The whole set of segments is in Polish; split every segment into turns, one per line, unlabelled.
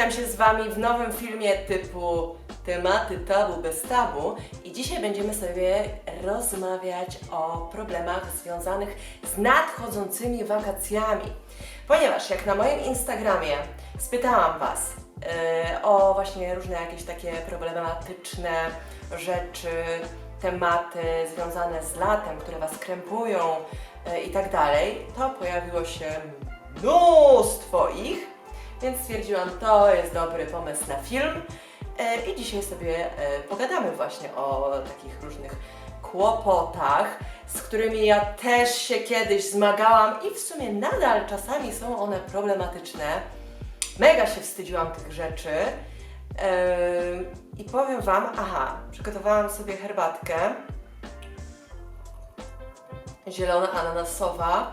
witam się z Wami w nowym filmie typu Tematy tabu bez tabu i dzisiaj będziemy sobie rozmawiać o problemach związanych z nadchodzącymi wakacjami. Ponieważ jak na moim Instagramie spytałam Was yy, o właśnie różne jakieś takie problematyczne rzeczy, tematy związane z latem, które Was krępują yy, i tak dalej, to pojawiło się mnóstwo ich, więc stwierdziłam, to jest dobry pomysł na film. E, I dzisiaj sobie e, pogadamy właśnie o takich różnych kłopotach, z którymi ja też się kiedyś zmagałam i w sumie nadal czasami są one problematyczne. Mega się wstydziłam tych rzeczy. E, I powiem Wam, aha, przygotowałam sobie herbatkę zielona ananasowa.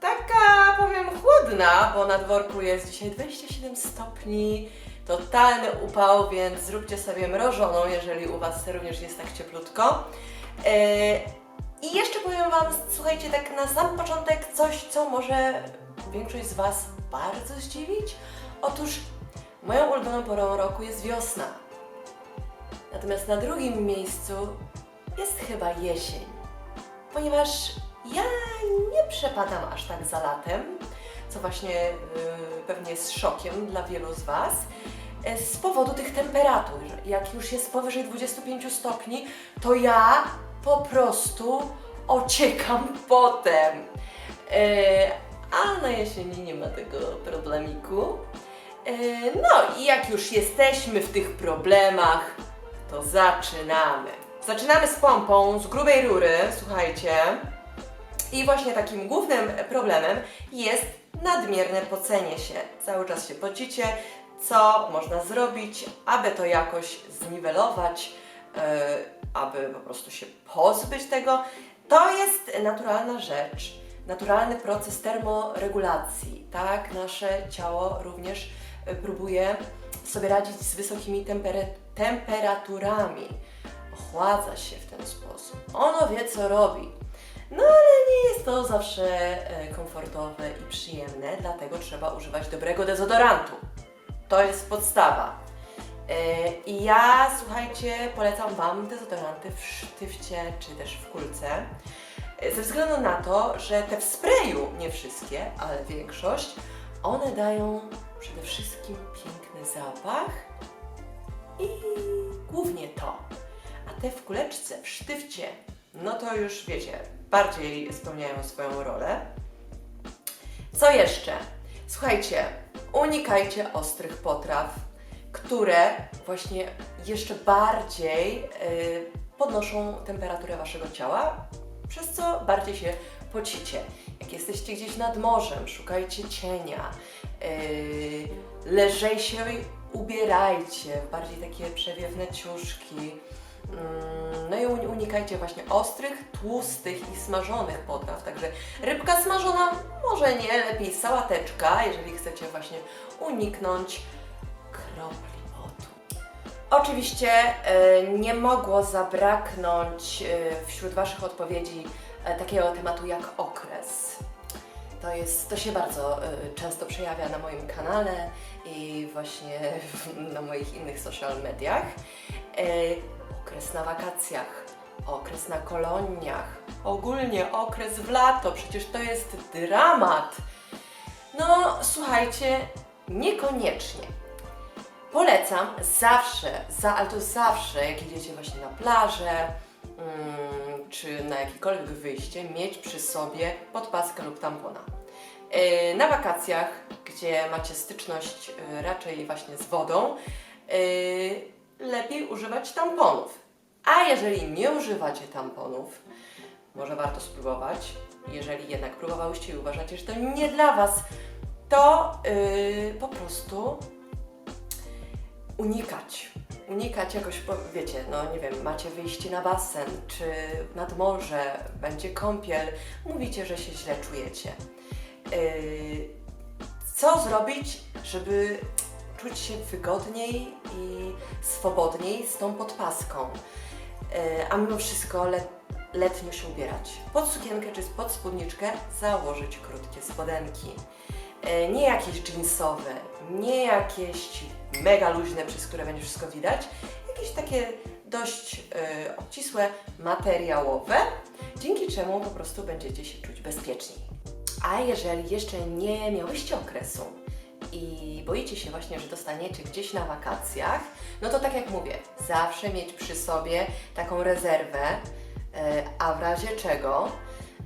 Taka, powiem, chłodna, bo na dworku jest dzisiaj 27 stopni, totalny upał, więc zróbcie sobie mrożoną, jeżeli u Was również jest tak cieplutko. Yy, I jeszcze powiem Wam, słuchajcie, tak na sam początek coś, co może większość z Was bardzo zdziwić. Otóż moją ulubioną porą roku jest wiosna. Natomiast na drugim miejscu jest chyba jesień ponieważ ja nie przepadam aż tak za latem, co właśnie y, pewnie jest szokiem dla wielu z Was, y, z powodu tych temperatur. Jak już jest powyżej 25 stopni, to ja po prostu ociekam potem. Y, a na jesieni nie ma tego problemiku. Y, no i jak już jesteśmy w tych problemach, to zaczynamy. Zaczynamy z pompą z grubej rury, słuchajcie. I właśnie takim głównym problemem jest nadmierne pocenie się. Cały czas się pocicie, co można zrobić, aby to jakoś zniwelować, yy, aby po prostu się pozbyć tego. To jest naturalna rzecz, naturalny proces termoregulacji. Tak, nasze ciało również y, próbuje sobie radzić z wysokimi temper- temperaturami ochładza się w ten sposób. Ono wie, co robi. No ale nie jest to zawsze e, komfortowe i przyjemne, dlatego trzeba używać dobrego dezodorantu. To jest podstawa. E, I ja, słuchajcie, polecam Wam dezodoranty w sztywcie czy też w kulce. e, Ze względu na to, że te w sprayu, nie wszystkie, ale większość, one dają przede wszystkim piękny zapach i głównie to. A te w kuleczce, w sztywcie, no to już wiecie, bardziej spełniają swoją rolę. Co jeszcze? Słuchajcie, unikajcie ostrych potraw, które właśnie jeszcze bardziej y, podnoszą temperaturę waszego ciała, przez co bardziej się pocicie. Jak jesteście gdzieś nad morzem, szukajcie cienia, yy, lżej się ubierajcie, bardziej takie przewiewne ciuszki. Mm, No i uni- unikajcie właśnie ostrych, tłustych i smażonych potraw. Także rybka smażona może nie, lepiej sałateczka, jeżeli chcecie właśnie uniknąć kropli potu. Oczywiście e, nie mogło zabraknąć e, wśród Waszych odpowiedzi e, takiego tematu jak okres. To, jest, to się bardzo często przejawia na moim kanale i właśnie na moich innych social mediach. Okres na wakacjach, okres na koloniach, ogólnie okres w lato, przecież to jest dramat. No, słuchajcie, niekoniecznie. Polecam zawsze, za, ale to zawsze, jak idziecie właśnie na plażę, mm, czy na jakiekolwiek wyjście, mieć przy sobie podpaskę lub tampona. Yy, na wakacjach, gdzie macie styczność yy, raczej właśnie z wodą, yy, lepiej używać tamponów. A jeżeli nie używacie tamponów, może warto spróbować. Jeżeli jednak próbowałyście i uważacie, że to nie dla Was, to yy, po prostu unikać. Unikać jakoś, wiecie, no nie wiem, macie wyjście na basen, czy nad morze, będzie kąpiel, mówicie, że się źle czujecie. Yy, co zrobić, żeby czuć się wygodniej i swobodniej z tą podpaską, yy, a mimo wszystko le, letnio się ubierać. Pod sukienkę czy pod spódniczkę założyć krótkie spodenki. E, Nie jakieś jeansowe, nie jakieś mega luźne, przez które będzie wszystko widać, jakieś takie dość e, obcisłe, materiałowe, dzięki czemu po prostu będziecie się czuć bezpieczniej. A jeżeli jeszcze nie miałyście okresu i boicie się właśnie, że dostaniecie gdzieś na wakacjach, no to tak jak mówię, zawsze mieć przy sobie taką rezerwę, e, a w razie czego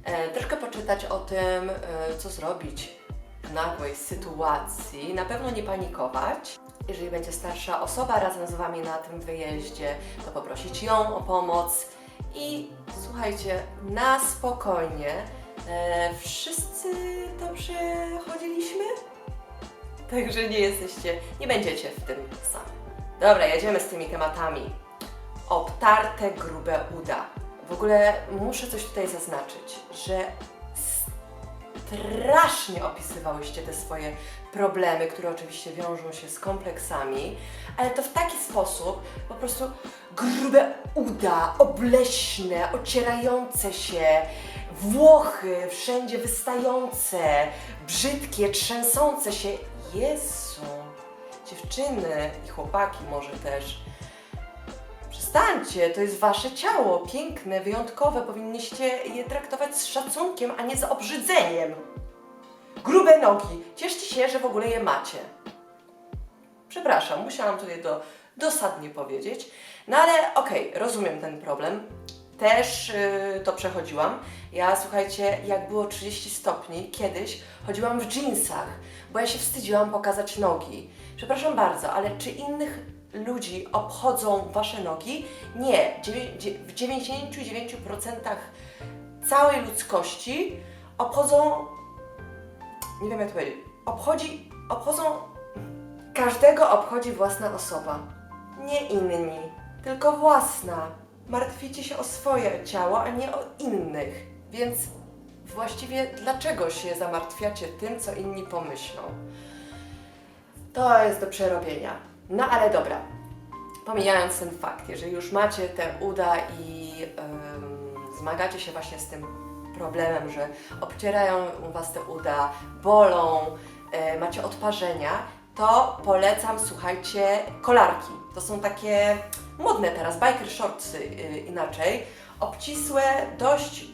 e, troszkę poczytać o tym, e, co zrobić w nagłej sytuacji, na pewno nie panikować. Jeżeli będzie starsza osoba razem z Wami na tym wyjeździe, to poprosić ją o pomoc i słuchajcie, na spokojnie. Wszyscy dobrze chodziliśmy? Także nie jesteście, nie będziecie w tym sami. Dobra, jedziemy z tymi tematami. Obtarte grube uda. W ogóle muszę coś tutaj zaznaczyć, że strasznie opisywałyście te swoje problemy, które oczywiście wiążą się z kompleksami, ale to w taki sposób, po prostu grube uda, obleśne, ocierające się, włochy wszędzie wystające, brzydkie, trzęsące się. Jezu, dziewczyny i chłopaki może też. Przestańcie, to jest wasze ciało, piękne, wyjątkowe, powinniście je traktować z szacunkiem, a nie z obrzydzeniem. Grube nogi, cieszcie się, że w ogóle je macie. Przepraszam, musiałam tutaj to dosadnie powiedzieć, no ale okej, rozumiem ten problem. Też yy, to przechodziłam. Ja, słuchajcie, jak było 30 stopni, kiedyś chodziłam w jeansach, bo ja się wstydziłam pokazać nogi. Przepraszam bardzo, ale czy innych ludzi obchodzą wasze nogi? Nie. W 99% całej ludzkości obchodzą. Nie wiem jak to powiedzieć. Obchodzi. Obchodzą. Każdego obchodzi własna osoba. Nie inni, tylko własna. Martwicie się o swoje ciało, a nie o innych. Więc właściwie dlaczego się zamartwiacie tym, co inni pomyślą? To jest do przerobienia. No ale dobra. Pomijając ten fakt, jeżeli już macie te uda i em, zmagacie się właśnie z tym problemem, że obcierają was te uda, bolą, e, macie odparzenia, to polecam, słuchajcie, kolarki. To są takie modne teraz, biker shortsy y, inaczej, obcisłe, dość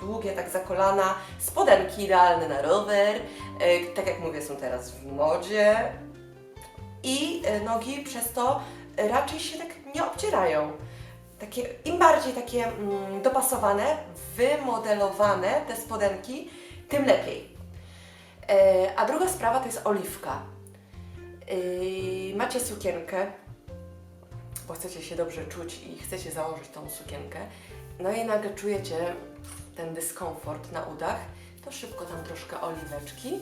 długie, tak za kolana, spodenki idealne na rower, e, tak jak mówię, są teraz w modzie i e, nogi przez to raczej się tak nie obcierają. Takie, Im bardziej takie mm, dopasowane, wymodelowane te spodenki, tym lepiej. E, a druga sprawa to jest oliwka. E, macie sukienkę, bo chcecie się dobrze czuć i chcecie założyć tą sukienkę, no i nagle czujecie ten dyskomfort na udach, to szybko tam troszkę oliweczki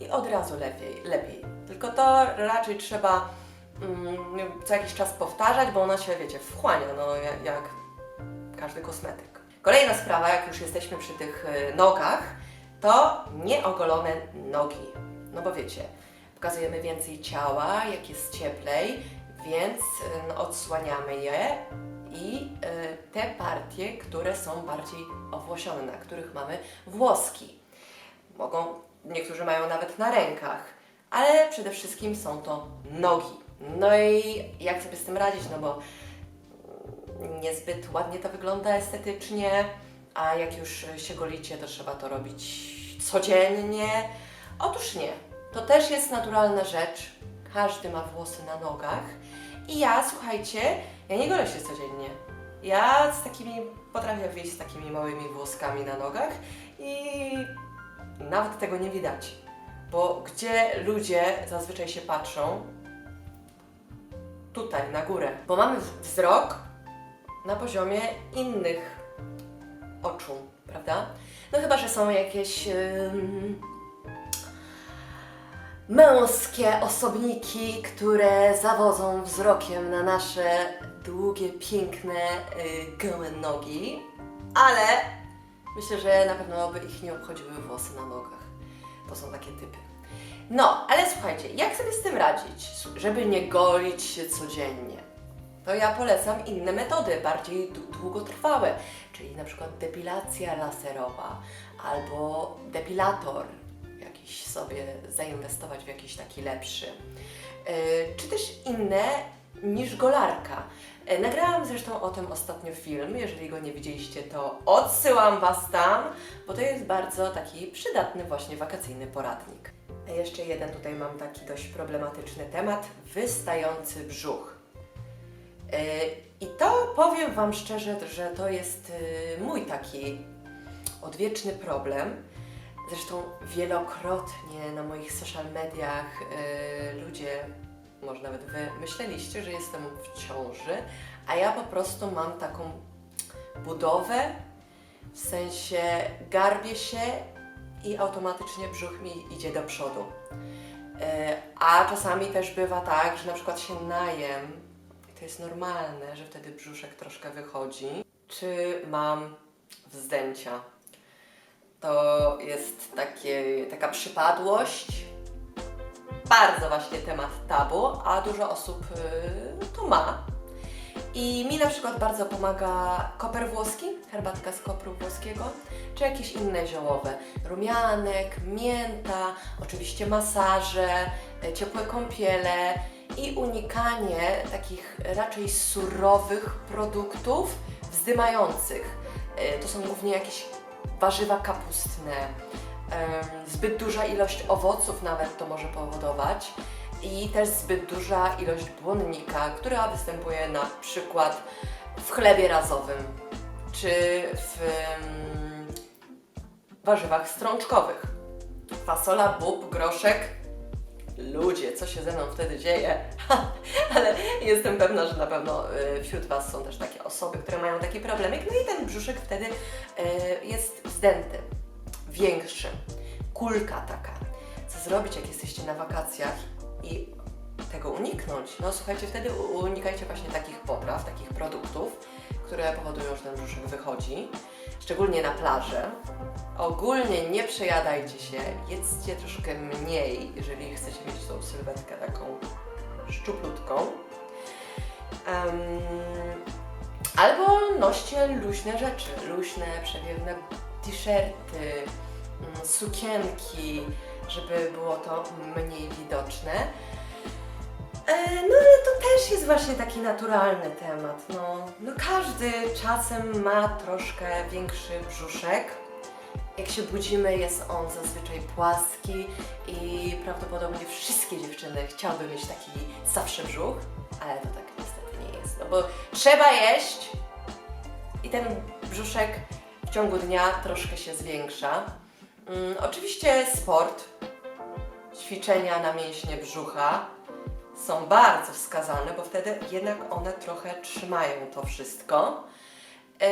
i od razu lepiej, lepiej. Tylko to raczej trzeba mm, co jakiś czas powtarzać, bo ona się, wiecie, wchłania, no jak, jak każdy kosmetyk. Kolejna sprawa, jak już jesteśmy przy tych y, nogach, to nieogolone nogi. No bo wiecie, pokazujemy więcej ciała, jak jest cieplej, więc y, odsłaniamy je i y, te partie, które są bardziej owłosione, na których mamy włoski. Mogą, niektórzy mają nawet na rękach, ale przede wszystkim są to nogi. No i jak sobie z tym radzić, no bo mm, niezbyt ładnie to wygląda estetycznie, a jak już się golicie, to trzeba to robić codziennie. Otóż nie. To też jest naturalna rzecz. Każdy ma włosy na nogach. I ja, słuchajcie, ja nie golę się codziennie. Ja z takimi, potrafię wyjść z takimi małymi włoskami na nogach i nawet tego nie widać. Bo gdzie ludzie zazwyczaj się patrzą? Tutaj, na górę. Bo mamy wzrok na poziomie innych oczu, prawda? No chyba, że są jakieś ym, męskie osobniki, które zawodzą wzrokiem na nasze długie, piękne, y, gołe nogi, ale myślę, że na pewno by ich nie obchodziły włosy na nogach. To są takie typy. No, ale słuchajcie, jak sobie z tym radzić, żeby nie golić się codziennie? To ja polecam inne metody, bardziej długotrwałe, czyli na przykład depilacja laserowa albo depilator, jakiś sobie zainwestować w jakiś taki lepszy. E, Czy też inne niż golarka. E, Nagrałam zresztą o tym ostatnio film, jeżeli go nie widzieliście, to odsyłam Was tam, bo to jest bardzo taki przydatny właśnie wakacyjny poradnik. A jeszcze jeden tutaj mam taki dość problematyczny temat, wystający brzuch. E, I to powiem Wam szczerze, że to jest mój taki odwieczny problem. Zresztą wielokrotnie na moich social mediach e, ludzie, może nawet Wy, myśleliście, że jestem w ciąży, a ja po prostu mam taką budowę, w sensie garbię się i automatycznie brzuch mi idzie do przodu. E, A czasami też bywa tak, że na przykład się najem, i to jest normalne, że wtedy brzuszek troszkę wychodzi, czy mam wzdęcia. To jest takie, taka przypadłość, bardzo właśnie temat tabu, a dużo osób y, to ma. I mi na przykład bardzo pomaga koper włoski, herbatka z kopru włoskiego, czy jakieś inne ziołowe. Rumianek, mięta, oczywiście masaże, e, ciepłe kąpiele i unikanie takich raczej surowych produktów wzdymających. E, To są głównie jakieś warzywa kapustne, zbyt duża ilość owoców nawet to może powodować i też zbyt duża ilość błonnika, która występuje na przykład w chlebie razowym czy w warzywach strączkowych. Fasola, bób, groszek. Ludzie, co się ze mną wtedy dzieje? Ale jestem pewna, że na pewno y, wśród Was są też takie osoby, które mają taki problemik. No i ten brzuszek wtedy y, jest wzdęty, większy, kulka taka. Co zrobić, jak jesteście na wakacjach i tego uniknąć? No słuchajcie, wtedy unikajcie właśnie takich popraw, takich produktów, które powodują, że ten brzuszek wychodzi, szczególnie na plaży. Ogólnie nie przejadajcie się, jedzcie troszkę mniej, jeżeli chcecie mieć tą sylwetkę taką szczuplutką. Em, albo noście luźne rzeczy, luźne, przewiewne t-shirty, mm, sukienki, żeby było to mniej widoczne. E, No ale to też jest właśnie taki naturalny temat. No, no każdy czasem ma troszkę większy brzuszek. Jak się budzimy, jest on zazwyczaj płaski i prawdopodobnie wszystkie dziewczyny chciałyby mieć taki zawsze brzuch, ale to tak niestety nie jest. No bo trzeba jeść i ten brzuszek w ciągu dnia troszkę się zwiększa. Mm, oczywiście sport, ćwiczenia na mięśnie brzucha są bardzo wskazane, bo wtedy jednak one trochę trzymają to wszystko. Yy,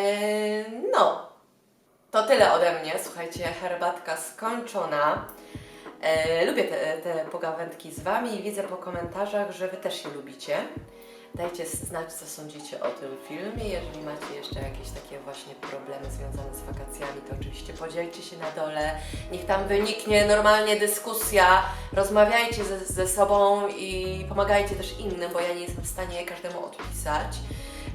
no, to tyle ode mnie. Słuchajcie, herbatka skończona. E, lubię te, te pogawędki z Wami i widzę po komentarzach, że Wy też je lubicie. Dajcie znać, co sądzicie o tym filmie. Jeżeli macie jeszcze jakieś takie właśnie problemy związane z wakacjami, to oczywiście podzielcie się na dole. Niech tam wyniknie normalnie dyskusja. Rozmawiajcie ze, ze sobą i pomagajcie też innym, bo ja nie jestem w stanie każdemu odpisać.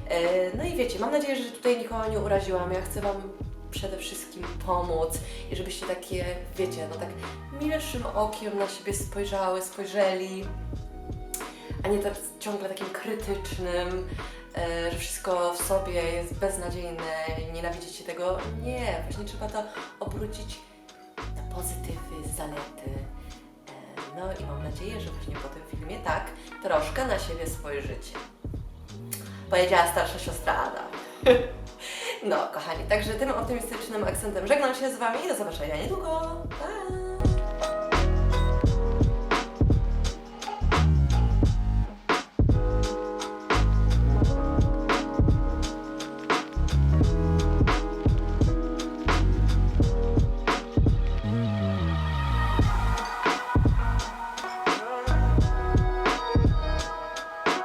E, No i wiecie, mam nadzieję, że tutaj nikogo nie uraziłam. Ja chcę Wam przede wszystkim pomóc i żebyście takie, wiecie, no tak milszym okiem na siebie spojrzały, spojrzeli, a nie tak ciągle takim krytycznym, e, że wszystko w sobie jest beznadziejne, nienawidzicie tego. Nie, właśnie trzeba to obrócić na pozytywy, zalety. E, No i mam nadzieję, że właśnie po tym filmie tak troszkę na siebie spojrzycie. Powiedziała starsza siostra Ada. No, kochani, także tym optymistycznym akcentem żegnam się z Wami i do zobaczenia niedługo. Pa!